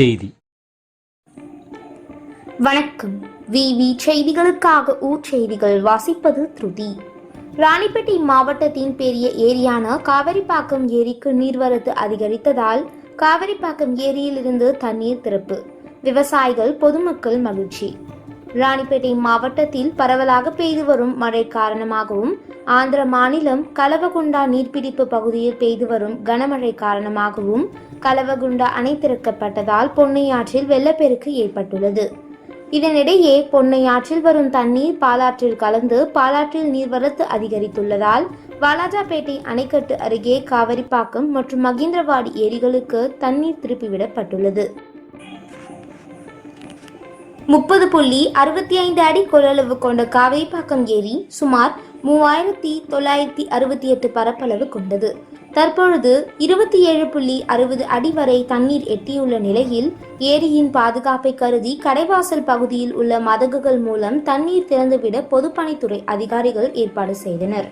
செய்தி. வணக்கம். விவி செய்திகளுக்காக ஊர் செய்திகள் வாசிப்பது திருதி. ராணிப்பேட்டை மாவட்டத்தின் பெரிய ஏரியான காவிரிப்பாக்கம் ஏரிக்கு நீர்வரத்து அதிகரித்ததால் காவிரிப்பாக்கம் ஏரியிலிருந்து தண்ணீர் திறப்பு. விவசாயிகள் பொதுமக்கள் மகிழ்ச்சி. ராணிப்பேட்டை மாவட்டத்தில் பரவலாக பெய்து வரும் மழை காரணமாகவும் ஆந்திர மாநிலம் கலவகுண்டா நீர்பிடிப்பு பகுதியில் பெய்து வரும் கனமழை காரணமாகவும் கலவகுண்டா அணை திறக்கப்பட்டதால் பொன்னையாற்றில் வெள்ளப்பெருக்கு ஏற்பட்டுள்ளது. இதனிடையே பொன்னையாற்றில் வரும் தண்ணீர் பாலாற்றில் கலந்து பாலாற்றில் நீர்வரத்து அதிகரித்துள்ளதால் வாலாஜாபேட்டை அணைக்கட்டு அருகே காவிரிப்பாக்கம் மற்றும் மகேந்திரவாடி ஏரிகளுக்கு தண்ணீர் திருப்பிவிடப்பட்டுள்ளது. முப்பது புள்ளி அறுபத்தி ஐந்து அடி கொள்ளளவு கொண்ட காவேரிப்பாக்கம் ஏரி சுமார் மூவாயிரத்தி தொள்ளாயிரத்தி அறுபத்தி எட்டு பரப்பளவு கொண்டது. தற்பொழுது இருபத்தி ஏழு புள்ளி அறுபது அடி வரை தண்ணீர் எட்டியுள்ள நிலையில் ஏரியின் பாதுகாப்பை கருதி கடைவாசல் பகுதியில் உள்ள மதகுகள் மூலம் தண்ணீர் திறந்துவிட பொதுப்பணித்துறை அதிகாரிகள் ஏற்பாடு செய்தனர்.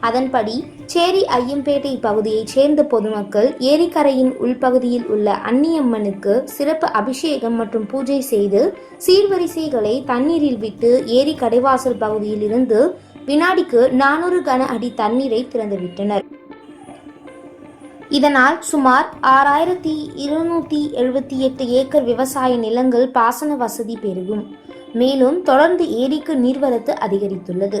அதன்படி சேரி ஐயம்பேட்டை பகுதியைச் சேர்ந்த பொதுமக்கள் ஏரிக்கரையின் உள்பகுதியில் உள்ள அன்னியம்மனுக்கு சிறப்பு அபிஷேகம் மற்றும் பூஜை செய்து சீர்வரிசைகளை தண்ணீரில் விட்டு ஏரி கடைவாசல் பகுதியில் இருந்து வினாடிக்கு நானூறு கன அடி தண்ணீரை திறந்துவிட்டனர். இதனால் சுமார் ஆறாயிரத்தி இருநூற்றி எழுபத்தி எட்டு ஏக்கர் விவசாய நிலங்கள் பாசன வசதி பெருகும். மேலும் தொடர்ந்து ஏரிக்கு நீர்வரத்து அதிகரித்துள்ளது.